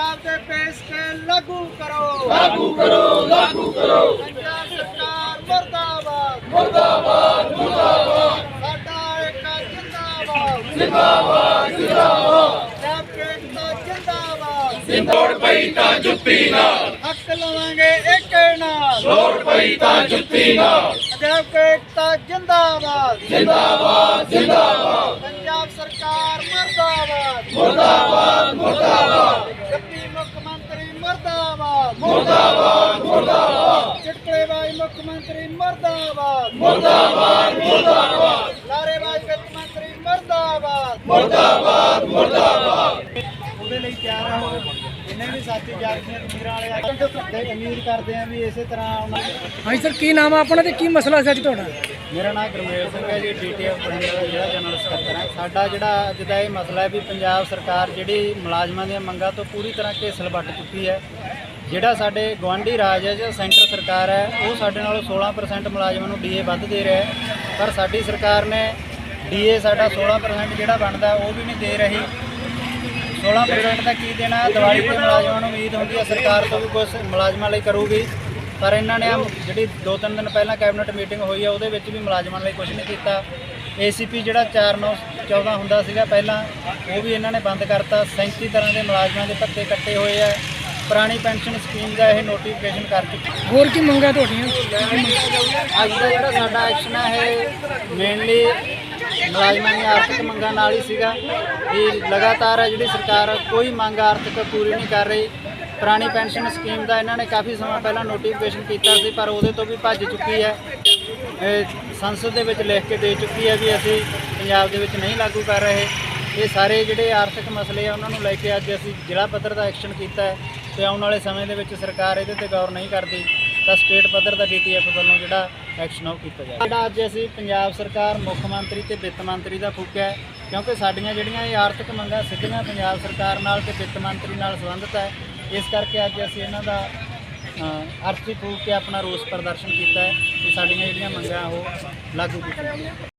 ਪੰਜਾਬ ਦੇ ਪੇਸ਼ ਕੇ ਲਾਗੂ ਕਰੋ। ਲਾਗੂ ਕਰੋ ਲਾਗੂ ਕਰੋ। ਪੰਜਾਬ ਸਰਕਾਰ ਮਰਦਾਬਾਦ। ਮੁਰਦਾਬਾਦ ਮੁਰਦਾਬਾਦ। ਸਾਡਾ ਇੱਕ ਜਿੰਦਾਬਾਦ। ਜ਼ਿੰਦਾਬਾਦ ਜ਼ਿੰਦਾਬਾਦ। ਪੰਜਾਬ ਕੇ ਏਕਤਾ ਜਿੰਦਾਬਾਦ। ਸਿੰਦੋੜ ਪਈ ਤਾਂ ਜੁੱਤੀ ਨਾਲ। ਹੱਕ ਲਵਾਂਗੇ ਇੱਕ ਨਾਲ। ਲੋੜ ਪਈ ਤਾਂ ਜੁੱਤੀ ਨਾਲ। ਪੰਜਾਬ ਕੇ ਏਕਤਾ ਜਿੰਦਾਬਾਦ। ਜ਼ਿੰਦਾਬਾਦ ਜ਼ਿੰਦਾਬਾਦ ਪੰਜਾਬ ਸਰਕਾਰ ਮਰਦਾਬਾਦ ਮੁਰਦਾਬਾਦ ਮੁਰਦਾਬਾਦ ਡਿਪਟੀ ਮੁੱਖ ਮੰਤਰੀ ਮਰਦਾਬਾਦ ਮੁਰਦਾਬਾਦ। ਮੁਰਦਾਬਾਦ ਚਿੱਟੜੇਬਾਜ਼ ਮੁੱਖ ਮੰਤਰੀ ਮਰਦਾਬਾਦ। ਮੁਰਦਾਬਾਦ ਮੁਰਦਾਬਾਦ। ਲਾਰੇਬਾਜ਼ ਵਿੱਤ ਮੰਤਰੀ ਮਰਦਾਬਾਦ। ਮੁਰਦਾਬਾਦ ਮੁਰਦਾਬਾਦ। ਉਹਦੇ ਲਈ ਤਿਆਰ ਹੋ ਜਿੰਨੇ ਵੀ ਸਾਥੀ ਵਿਦਿਆਰਥੀਆਂ ਤਮੀਰਾਂ ਵਾਲੇ ਆ। ਉਮੀਦ ਕਰਦੇ ਆ ਵੀ ਇਸੇ ਤਰ੍ਹਾਂ ਉਹਨਾਂ ਹਾਂਜੀ ਸਰ ਕੀ ਨਾਮ ਆ ਆਪਣਾ ਤੇ ਕੀ ਮਸਲਾ ਸੀ ਅੱਜ ਤੁਹਾਡਾ? ਮੇਰਾ ਨਾਮ ਗੁਰਮੇਲ ਸਿੰਘ ਹੈ ਜੀ ਡੀਟੀਐਫ ਬਠਿੰਡਾ ਦਾ ਜਿਹੜਾ ਜਨਰਲ ਸਕੱਤਰ ਹੈ। ਸਾਡਾ ਜਿਹੜਾ ਅੱਜ ਦਾ ਇਹ ਮਸਲਾ ਹੈ ਵੀ ਪੰਜਾਬ ਸਰਕਾਰ ਜਿਹੜੀ ਮੁਲਾਜ਼ਮਾਂ ਦੀਆਂ ਮੰਗਾਂ ਤੋਂ ਪੂਰੀ ਤਰ੍ਹਾਂ ਘੇਸਲ ਵੱਟ ਚੁੱਕੀ ਹੈ। ਜਿਹੜਾ ਸਾਡੇ ਗਵਾਂਢੀ ਰਾਜ ਹੈ ਜਾਂ ਸੈਂਟਰ ਸਰਕਾਰ ਹੈ, ਉਹ ਸਾਡੇ ਨਾਲੋਂ 16% ਮੁਲਾਜ਼ਮਾਂ ਨੂੰ ਡੀਏ ਵੱਧ ਦੇ ਰਿਹਾ ਹੈ। ਪਰ ਸਾਡੀ ਸਰਕਾਰ ਨੇ ਡੀਏ ਸਾਡਾ 16% ਜਿਹੜਾ ਬਣਦਾ, ਉਹ ਵੀ ਨਹੀਂ ਦੇ ਰਹੀ। 16% ਦਾ ਕੀ ਦੇਣਾ? ਦੀਵਾਲੀ ਤੇ ਮੁਲਾਜ਼ਮਾਂ ਨੂੰ ਉਮੀਦ ਹੁੰਦੀ ਹੈ, ਸਰਕਾਰ ਤੋਂ ਵੀ ਕੁਝ ਮੁਲਾਜ਼ਮਾਂ ਲਈ ਕਰੂਗੀ। ਪਰ ਇਹਨਾਂ ਨੇ ਜਿਹੜੀ ਦੋ ਤਿੰਨ ਦਿਨ ਪਹਿਲਾਂ ਕੈਬਨਿਟ ਮੀਟਿੰਗ ਹੋਈ ਹੈ, ਉਹਦੇ ਵਿੱਚ ਵੀ ਮੁਲਾਜ਼ਮਾਂ ਲਈ ਕੁਝ ਨਹੀਂ ਕੀਤਾ। ਏਸੀਪੀ ਜਿਹੜਾ 4914 ਹੁੰਦਾ ਸੀਗਾ ਪਹਿਲਾਂ, ਉਹ ਵੀ ਇਹਨਾਂ ਨੇ ਬੰਦ ਕਰਤਾ। 37 ਤਰ੍ਹਾਂ ਦੇ ਮੁਲਾਜ਼ਮਾਂ ਦੇ ਭੱਤੇ ਕੱਟੇ ਹੋਏ ਆ। ਪੁਰਾਣੀ ਪੈਨਸ਼ਨ ਸਕੀਮ ਦਾ ਇਹ ਨੋਟੀਫਿਕੇਸ਼ਨ ਕਰ ਚੁੱਕੇ ਹੋਰ ਕੀ ਮੰਗਾਂ ਤੁਹਾਡੀਆਂ? ਅੱਜ ਦਾ ਜਿਹੜਾ ਸਾਡਾ ਐਕਸ਼ਨ ਹੈ ਇਹ ਮੇਨਲੀ ਮੁਲਾਜ਼ਮਾਂ ਦੀਆਂ ਆਰਥਿਕ ਮੰਗਾਂ ਨਾਲ ਹੀ ਸੀਗਾ। ਵੀ ਲਗਾਤਾਰ ਜਿਹੜੀ ਸਰਕਾਰ ਕੋਈ ਮੰਗ ਆਰਥਿਕ ਪੂਰੀ ਨਹੀਂ ਕਰ ਰਹੀ। ਪੁਰਾਣੀ ਪੈਨਸ਼ਨ ਸਕੀਮ ਦਾ ਇਹਨਾਂ ਨੇ ਕਾਫੀ ਸਮਾਂ ਪਹਿਲਾਂ ਨੋਟੀਫਿਕੇਸ਼ਨ ਕੀਤਾ ਸੀ ਪਰ ਉਹਦੇ ਤੋਂ ਵੀ ਭੱਜ ਚੁੱਕੀ ਹੈ। ਸੰਸਦ ਦੇ ਵਿੱਚ ਲਿਖ ਕੇ ਦੇ ਚੁੱਕੀ ਹੈ ਵੀ ਅਸੀਂ ਪੰਜਾਬ ਦੇ ਵਿੱਚ ਨਹੀਂ ਲਾਗੂ ਕਰ ਰਹੇ। ਇਹ ਸਾਰੇ ਜਿਹੜੇ ਆਰਥਿਕ ਮਸਲੇ ਆ ਉਹਨਾਂ ਨੂੰ ਲੈ ਕੇ ਅੱਜ ਅਸੀਂ ਜ਼ਿਲ੍ਹਾ ਪੱਧਰ ਦਾ ਐਕਸ਼ਨ ਕੀਤਾ ਹੈ। ਤੇ ਆਉਣ ਵਾਲੇ ਸਮੇਂ ਦੇ ਵਿੱਚ ਸਰਕਾਰ ਇਹਦੇ ਤੇ ਗੌਰ ਨਹੀਂ ਕਰਦੀ ਤਾਂ ਸਟੇਟ ਪੱਧਰ ਦਾ ਡੀਟੀਐਫ ਵੱਲੋਂ ਜਿਹੜਾ ਐਕਸ਼ਨ ਉਹ ਕੀਤਾ ਜਾਵੇ। ਜਿਹੜਾ ਅੱਜ ਅਸੀਂ ਪੰਜਾਬ ਸਰਕਾਰ ਮੁੱਖ ਮੰਤਰੀ ਤੇ ਵਿੱਤ ਮੰਤਰੀ ਦਾ ਫੂਕਿਆ ਹੈ, ਕਿਉਂਕਿ ਸਾਡੀਆਂ ਜਿਹੜੀਆਂ ਇਹ ਆਰਥਿਕ ਮੰਗਾਂ ਸਿੱਧੀਆਂ ਪੰਜਾਬ ਸਰਕਾਰ ਨਾਲ ਤੇ ਵਿੱਤ ਮੰਤਰੀ ਨਾਲ ਸੰਬੰਧਿਤ ਹੈ ਇਸ ਕਰਕੇ ਅੱਜ ਅਸੀਂ ਇਹਨਾਂ ਦਾ ਅਰਥੀ ਫੂਕ ਕੇ ਆਪਣਾ ਰੋਸ ਪ੍ਰਦਰਸ਼ਨ ਕੀਤਾ ਹੈ ਕਿ ਸਾਡੀਆਂ ਜਿਹੜੀਆਂ ਮੰਗਾਂ ਉਹ ਲਾਗੂ ਕੀਤੀਆਂ ਜਾਣ